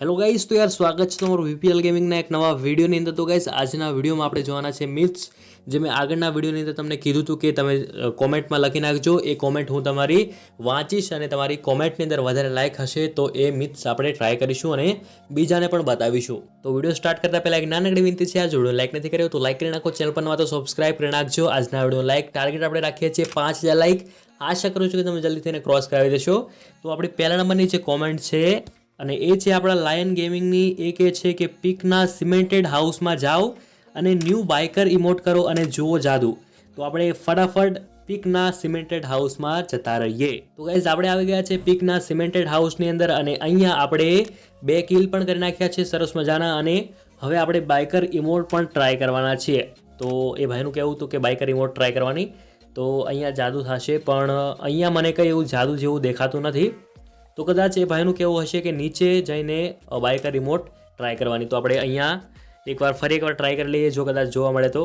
Hello guys તો યાર સ્વાગત છે તમારું વીપીએલ ગેમિંગના એક નવા વિડીયોની અંદર. તો ગાઈઝ આજના વિડીયોમાં આપણે જોવાના છે મિથ્સ જે મેં આગળના વિડીયોની અંદર તમને કીધું હતું કે તમે કોમેન્ટમાં લખી નાખજો. એ કોમેન્ટ હું તમારી વાંચીશ અને તમારી કોમેન્ટની અંદર વધારે લાઇક હશે તો એ મિથ્સ આપણે ટ્રાય કરીશું અને બીજાને પણ બતાવીશું. તો વીડિયો સ્ટાર્ટ કરતા પહેલાં એક નાનકડી વિનંતી છે, આ જોડો લાઇક નથી કર્યો તો લાઇક કરી નાખો. ચેનલ પર તો સબસ્ક્રાઇબ કરી નાખજો. આજના વીડિયો લાઇક ટાર્ગેટ આપણે રાખીએ છીએ પાંચ હજાર લાઇક આશા કરું છું કે તમે જલ્દીથી એને ક્રોસ કરાવી દેશો. તો આપણી પહેલા નંબરની જે કોમેન્ટ છે અને એ છે આપણા લાયન ગેમિંગની એક એ છે કે પીકના સિમેન્ટેડ હાઉસમાં જાઓ અને ન્યૂ બાઇકર ઇમોટ કરો અને જુઓ જાદુ. તો આપણે ફટાફટ પીકના સિમેન્ટેડ હાઉસમાં જતા રહીએ. તો ગાઈઝ આપણે આવી ગયા છે પીકના સિમેન્ટેડ હાઉસની અંદર અને અહીંયા આપણે બે કિલ પણ કરી નાખ્યા છે સરસ મજાના અને હવે આપણે બાઇકર ઇમોટ પણ ટ્રાય કરવાના છીએ. તો એ ભાઈનું કહેવું હતું કે બાઇકર ઇમોટ ટ્રાય કરવાની. તો અહીંયા જાદુ થશે, પણ અહીંયા મને કંઈ એવું જાદુ જેવું દેખાતું નથી. તો કદાચ એ ભાઈનું કેવું હશે કે નીચે જઈને બાઇકર રિમોટ ટ્રાય કરવાની. તો આપણે અહીંયા એકવાર ફરી એકવાર ટ્રાય કરી લઈએ, જો કદાચ જોવા મળે તો.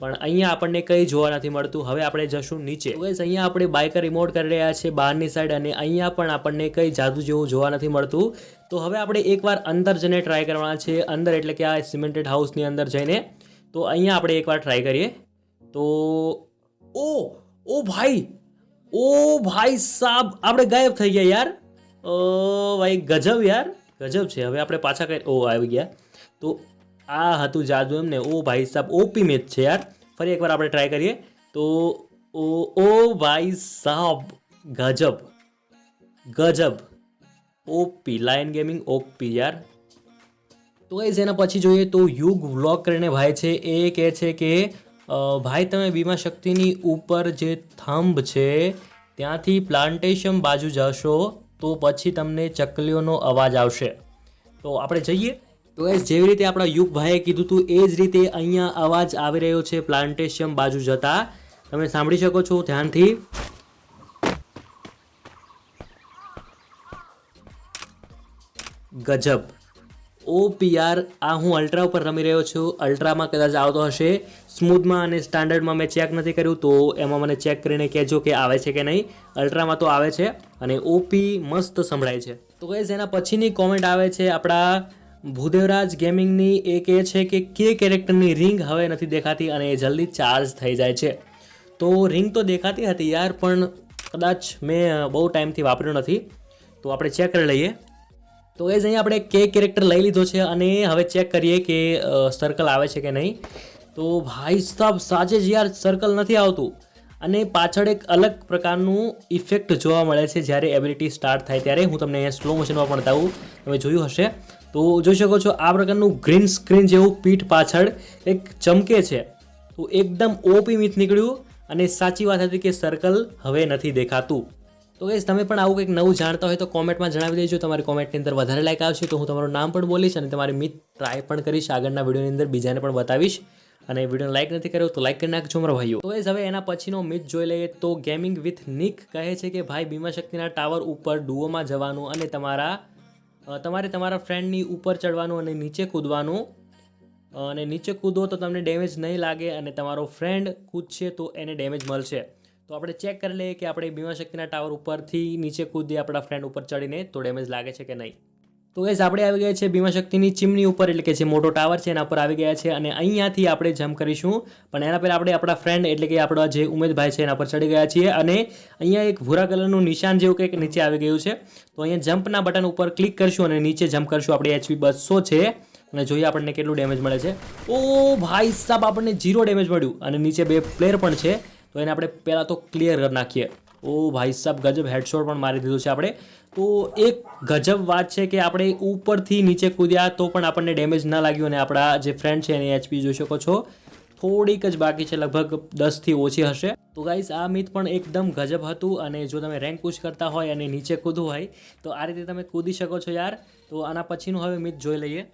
પણ અહીંયા આપણને કંઈ જોવા નથી મળતું. હવે આપણે જશું નીચે. બસ અહીંયા આપણે બાઇકર રિમોટ કરી રહ્યા છીએ બહારની સાઈડ અને અહીંયા પણ આપણને કંઈ જાદુ જેવું જોવા નથી મળતું. તો હવે આપણે એકવાર અંદર જઈને ટ્રાય કરવાના છે. અંદર એટલે કે આ સિમેન્ટેડ હાઉસની અંદર જઈને. તો અહીંયા આપણે એકવાર ટ્રાય કરીએ. તો, ઓ ઓ ભાઈ ઓ ભાઈ સાબ, આપણે ગાયબ થઈ ગયા યાર. ઓ ભાઈ, ગજબ યાર. ગજબ છે. હવે આપણે પાછા કઈ ઓ, આવી ગયા. તો આ હતું જાદુ એમને. ઓ ભાઈ સાહેબ ઓપી મેચ છે યાર. ફરી એકવાર આપણે ટ્રાય કરીએ. તો ઓ ઓ ભાઈ સાહેબ ગજબ. ગજબ. ઓપી લાયન ગેમિંગ ઓપી યાર. તો એ એના પછી જોઈએ તો યુગ વ્લોગ કરીને ભાઈ છે. એ કહે છે કે ભાઈ, તમે બીમા શક્તિની ઉપર જે થંભ છે, ત્યાંથી પ્લાન્ટેશન બાજુ જશો. તો પછી તમને ચકલીઓનો અવાજ આવશે. તો આપણે જઈએ. તો એ જેવી રીતે આપણા યુગભાઈએ કીધું હતું એ જ રીતે અહીંયા અવાજ આવી રહ્યો છે પ્લાન્ટેશિયમ બાજુ જતા. તમે સાંભળી શકો છો ધ્યાનથી. ગજબ. ઓ પીઆર આ હું અલ્ટ્રા ઉપર રમી રહ્યો છું. અલ્ટ્રામાં કદાચ આવતો હશે. સ્મૂથમાં અને સ્ટાન્ડર્ડમાં મેં ચેક નથી કર્યું, તો એમાં મને ચેક કરીને કહેજો કે આવે છે કે નહીં. અલ્ટ્રામાં તો આવે છે અને ઓપી મસ્ત સંભળાય છે. તો ગઈઝ એના પછીની કોમેન્ટ આવે છે આપણા ભૂદેવરાજ ગેમિંગની એક એ છે કે કે કેરેક્ટરની રિંગ હવે નથી દેખાતી અને એ જલ્દી ચાર્જ થઈ જાય છે. તો રિંગ તો દેખાતી હતી યાર, પણ કદાચ મેં બહુ ટાઈમથી વાપર્યું નથી. તો આપણે ચેક કરી લઈએ. તો એ જ અહીંયા આપણે કે કેરેક્ટર લઈ લીધો છે અને હવે ચેક કરીએ કે સર્કલ આવે છે કે નહીં. તો ભાઈ સાહેબ સાચે જ યાર સર્કલ નથી આવતું. અને પાછળ એક અલગ પ્રકારનું ઇફેક્ટ જોવા મળે છે જ્યારે એબિલિટી સ્ટાર્ટ થાય ત્યારે. હું તમને અહીંયા સ્લો મોશનમાં પણ બતાવું. તમે જોયું હશે. તો જોઈ શકો છો આ પ્રકારનું ગ્રીન સ્ક્રીન જેવું પીઠ પાછળ એક ચમકે છે. તો એકદમ ઓપી મિથ નીકળ્યું અને સાચી વાત હતી કે સર્કલ હવે નથી દેખાતું. તો ગઈસ તમે પણ આવું કંઈક નવું જાણતા હોય તો કોમેન્ટમાં જણાવી દેજો. તમારી કોમેન્ટની અંદર વધારે લાઈક આવશે તો હું તમારું નામ પણ બોલીશ અને તમારી મિત ટ્રાય પણ કરીશ. આગળના વિડીયોની અંદર બીજાને પણ બતાવીશ. અને વીડિયો લાઈક નથી કર્યો તો લાઈક કરી નાખજો મારા ભાઈઓ. તો guys, હવે એના પછીનો મિથ જોઈ લઈએ તો ગેમિંગ વિથ નિક કહે છે કે ભાઈ ભીમા શક્તિના ટાવર ઉપર ડુઓમાં જવાનું અને તમારા તમારે તમારા ફ્રેન્ડની ઉપર ચડવાનું અને નીચે કૂદવાનું. અને નીચે કૂદો તો તમને ડેમેજ નહીં લાગે અને તમારો ફ્રેન્ડ કૂદશે તો એને ડેમેજ મળશે. તો આપણે ચેક કરી લઈએ કે આપણે બીમા શક્તિના ટાવર ઉપરથી નીચે કૂદી આપણા ફ્રેન્ડ ઉપર ચડીને તો ડેમેજ લાગે છે કે નહીં. તો એસ આપણે આવી ગયા છે બીમા શક્તિની ચીમની ઉપર, એટલે કે જે મોટો ટાવર છે એના પર આવી ગયા છે અને અહીંયાથી આપણે જમ્પ કરીશું. પણ એના પહેલાં આપણે આપણા ફ્રેન્ડ એટલે કે આપણા જે ઉમેદભાઈ છે, એના પર ચડી ગયા છીએ અને અહીંયા એક ભૂરા કલરનું નિશાન જેવું કંઈક નીચે આવી ગયું છે. તો અહીંયા જમ્પના બટન ઉપર ક્લિક કરશું અને નીચે જમ્પ કરશું આપણે એચપી બસો છે. અને જોઈએ આપણને કેટલું ડેમેજ મળે છે. ઓ ભાઈ સાહેબ આપણને જીરો ડેમેજ મળ્યું અને નીચે બે પ્લેયર પણ છે. તો એને આપણે પહેલાં તો ક્લિયર કરી નાખીએ. ઓ ભાઈ સાહેબ ગજબ હેડશોટ પણ મારી દીધું છે આપણે. તો એક ગજબ વાત છે કે આપણે ઉપરથી નીચે કૂદ્યા તો પણ આપણને ડેમેજ ના લાગ્યું અને આપણા જે ફ્રેન્ડ છે એની એચપી જોઈ શકો છો. થોડીક જ બાકી છે, લગભગ દસથી ઓછી હશે. તો ગાઈઝ આ મિત પણ એકદમ ગજબ હતું અને જો તમે રેન્ક પુશ કરતા હોય અને નીચે કૂદવું હોય, તો આ રીતે તમે કૂદી શકો છો યાર. તો આના પછીનું હવે મિત જોઈ લઈએ.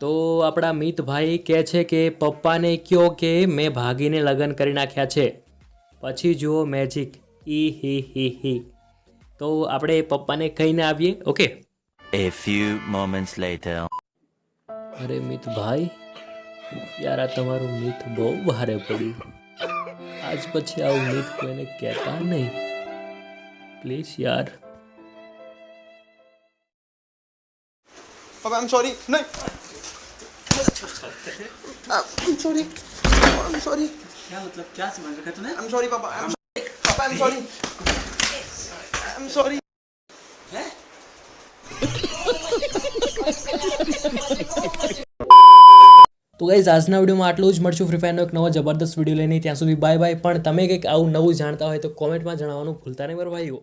તો આપણા મિતભાઈ કહે છે કે પપ્પાને કહો કે મેં ભાગીને લગ્ન કરી નાખ્યા છે. પછી જુઓ મેજિક ઈ હી હી હી. તો આપણે પપ્પાને કહીને આવીએ okay? A few moments later અરે મિત ભાઈ યાર આ તમારું મિથ બહુ ભારે પડ્યું. આજ પછી આવું મિથ કોઈને કહેતા નહીં. પ્લીઝ યાર. પપ્પા આઈ એમ સોરી નહીં સોરી आई एम सॉरी क्या मतलब क्या समझ रखा तूने आई एम सॉरी पापा आई एम पापा I am sorry I am sorry તો ગાઈઝ આજના વિડીયોમાં આટલું જ મળશું ફ્રી ફાયરનો એક નવો જબરદસ્ત વિડીયો લઈને ત્યાં સુધી બાય બાય પણ તમે કંઈક આવું નવું જાણતા હોય તો કોમેન્ટમાં જણાવવાનું ભૂલતા નહીં બરાબર ભાઈઓ